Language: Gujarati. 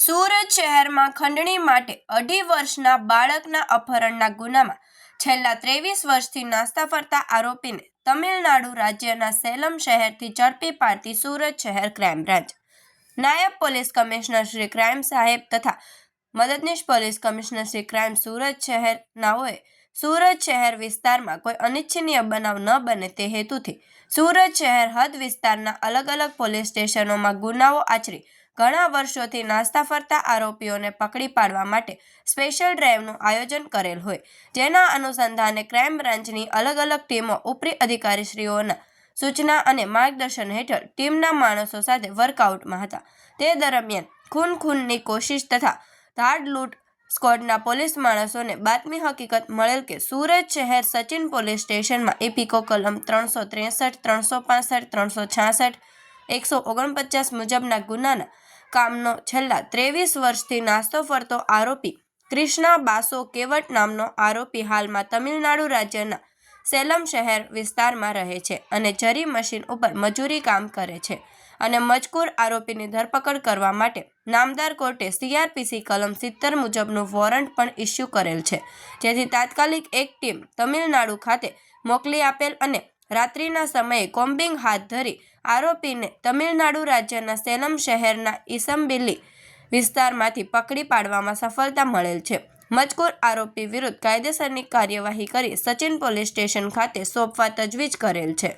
સુરત શહેરમાં ખંડણી માટે અઢી વર્ષના બાળકના અપહરણના ગુનામાં છેલ્લા ત્રેવીસ વર્ષથી નાસ્તા ફરતા આરોપીને તમિલનાડુ રાજ્યના સેલમ શહેરથી ઝડપી પાડતી સુરત શહેર ક્રાઇમ બ્રાન્ચ. નાયબ પોલીસ કમિશનર શ્રી ક્રાઇમ સાહેબ તથા મદદનીશ police commissioner Shri crime Surat શહેરનાઓએ Surat શહેર વિસ્તારમાં કોઈ અનિચ્છનીય બનાવ ન બને તે હેતુથી સુરત શહેર હદ વિસ્તારના અલગ અલગ પોલીસ સ્ટેશનોમાં ગુનાઓ આચરી ઘણા વર્ષોથી નાસ્તા ફરતા આરોપીઓને પકડી પાડવા માટે સ્પેશિયલ ડ્રાઈવનું આયોજન કરેલ હોય. જેના અનુસંધાને ક્રાઇમ બ્રાન્ચની અલગ અલગ ટીમો ઉપરી અધિકારીશ્રીઓના સૂચના અને માર્ગદર્શન હેઠળ ટીમના માણસો સાથે વર્કઆઉટમાં હતા. તે દરમિયાન ખૂન ખૂનની કોશિશ તથા ધાડ લૂંટ સ્કોડના પોલીસ માણસોને બાતમી હકીકત મળેલ કે સુરત શહેર સચિન પોલીસ સ્ટેશનમાં એપીકો કલમ ત્રણસો ત્રેસઠ, ત્રણસો પાસઠ, ત્રણસો છાસઠ, એકસો ઓગણપચાસ મુજબના ગુનાના કામનો છેલ્લા ત્રેવીસ વર્ષથી નાસ્તો ફરતો આરોપી ક્રિષ્ના બાસો કેવટ નામનો આરોપી હાલમાં તમિલનાડુ રાજ્યના સેલમ શહેર વિસ્તારમાં રહે છે અને જરી મશીન ઉપર મજૂરી કામ કરે છે અને મજકૂર આરોપીની ધરપકડ કરવા માટે નામદાર કોર્ટે સીઆરપીસી કલમ સિત્તેર મુજબનું વોરંટ પણ ઇસ્યુ કરેલ છે. જેથી તાત્કાલિક એક ટીમ તમિલનાડુ ખાતે મોકલી આપેલ અને રાત્રિના સમયે કોમ્બિંગ હાથ ધરી આરોપીને તમિલનાડુ રાજ્યના સેલમ શહેરના ઈસમબિલ્લી વિસ્તારમાંથી પકડી પાડવામાં સફળતા મળેલ છે. મજકૂર આરોપી વિરુદ્ધ કાયદેસરની કાર્યવાહી કરી સચિન પોલીસ સ્ટેશન ખાતે સોંપવા તજવીજ કરેલ છે.